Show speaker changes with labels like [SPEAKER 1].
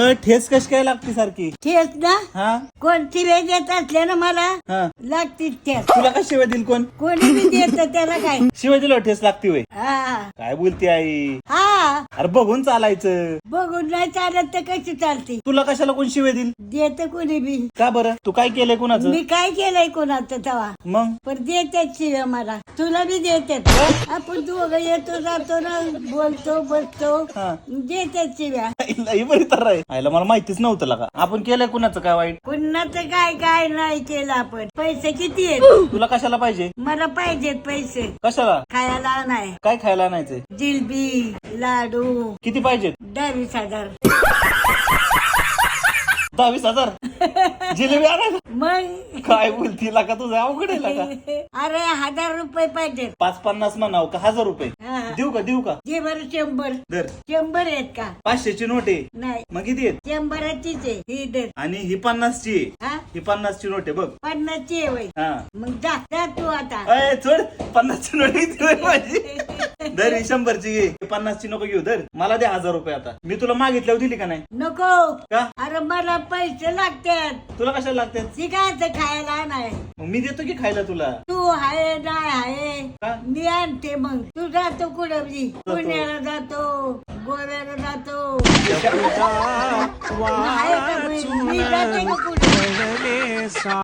[SPEAKER 1] ठेस कशी काय लागते सारखी?
[SPEAKER 2] ठेस ना?
[SPEAKER 1] हा?
[SPEAKER 2] कोणती वेळ देत असल्यानं मला?
[SPEAKER 1] हा.
[SPEAKER 2] लागतीच ठेस
[SPEAKER 1] तुला काय शिवाय दिल कोण?
[SPEAKER 2] कोणी बी देत त्याला काय?
[SPEAKER 1] शिवाय दिलं ठेस लागते होय.
[SPEAKER 2] हा.
[SPEAKER 1] काय बोलते आई?
[SPEAKER 2] हा.
[SPEAKER 1] अरे बघून चालायचं.
[SPEAKER 2] बघून नाही चालत तर कशी चालते?
[SPEAKER 1] तुला कशाला कोण शिवाय दिल
[SPEAKER 2] देत कोणी बी.
[SPEAKER 1] का बरं? तू काय केलंय कोणाचं?
[SPEAKER 2] मी काय केलंय कोणाचं तेव्हा
[SPEAKER 1] मग?
[SPEAKER 2] पण देतात शिव्या मला. तुला बी देतात आपण दोघं येतो जातो ना बोलतो बसतो.
[SPEAKER 1] हा.
[SPEAKER 2] देतात शिव्या.
[SPEAKER 1] ही बरी तर आहे आईला मला माहितीच नव्हतं लका आपण केलंय कुणाचं काय वाईट?
[SPEAKER 2] कुणाचं काय काय नाही केलं आपण. पैसे किती आहेत?
[SPEAKER 1] तुला कशाला पाहिजे?
[SPEAKER 2] मला पाहिजेत पैसे.
[SPEAKER 1] कशाला?
[SPEAKER 2] खायला नाही
[SPEAKER 1] काय खायला आणायचंय?
[SPEAKER 2] जिलबी लाडू.
[SPEAKER 1] किती पाहिजेत?
[SPEAKER 2] दहावीस हजार.
[SPEAKER 1] दहावीस हजार. जिलेबी आणायला.
[SPEAKER 2] मग?
[SPEAKER 1] काय बोलती का तुझं अवघड आहे का
[SPEAKER 2] अरे हजार रुपये पाहिजेत
[SPEAKER 1] पाच पन्नास म्हणाव का हजार रुपये?
[SPEAKER 2] हा.
[SPEAKER 1] देऊ का देऊ का?
[SPEAKER 2] जे बरं शंभर.
[SPEAKER 1] दर.
[SPEAKER 2] शंभर आहेत का?
[SPEAKER 1] पाचशेची नोट. आहे
[SPEAKER 2] नाही.
[SPEAKER 1] मग किती आहेत?
[SPEAKER 2] शंभराचीच आहे ही दर.
[SPEAKER 1] आणि ही पन्नासची आहे.
[SPEAKER 2] हा?
[SPEAKER 1] ही पन्नासची नोट आहे बघ.
[SPEAKER 2] पन्नासची आहे वय
[SPEAKER 1] हा.
[SPEAKER 2] मग जा जा तू आता.
[SPEAKER 1] अय चोड पन्नासची नोट किती माझी. दर ही शंभरची घे. पन्नासची नको घेऊ दर. मला दे हजार रुपये आता. मी तुला मागितल्यावर दिली का नाही?
[SPEAKER 2] नको.
[SPEAKER 1] का?
[SPEAKER 2] अरे मला पैसे लागतात.
[SPEAKER 1] तुला कशाला लागतात?
[SPEAKER 2] शिकायचं खायला नाही.
[SPEAKER 1] मग मी देतो की खायला तुला?
[SPEAKER 2] तू आहे नाही आहे.
[SPEAKER 1] का?
[SPEAKER 2] मी आणते मग. तू जातो कुठं बी? पुण्याला जातो गोव्याला जातो. आहे का मी? मी जाते का कुठे?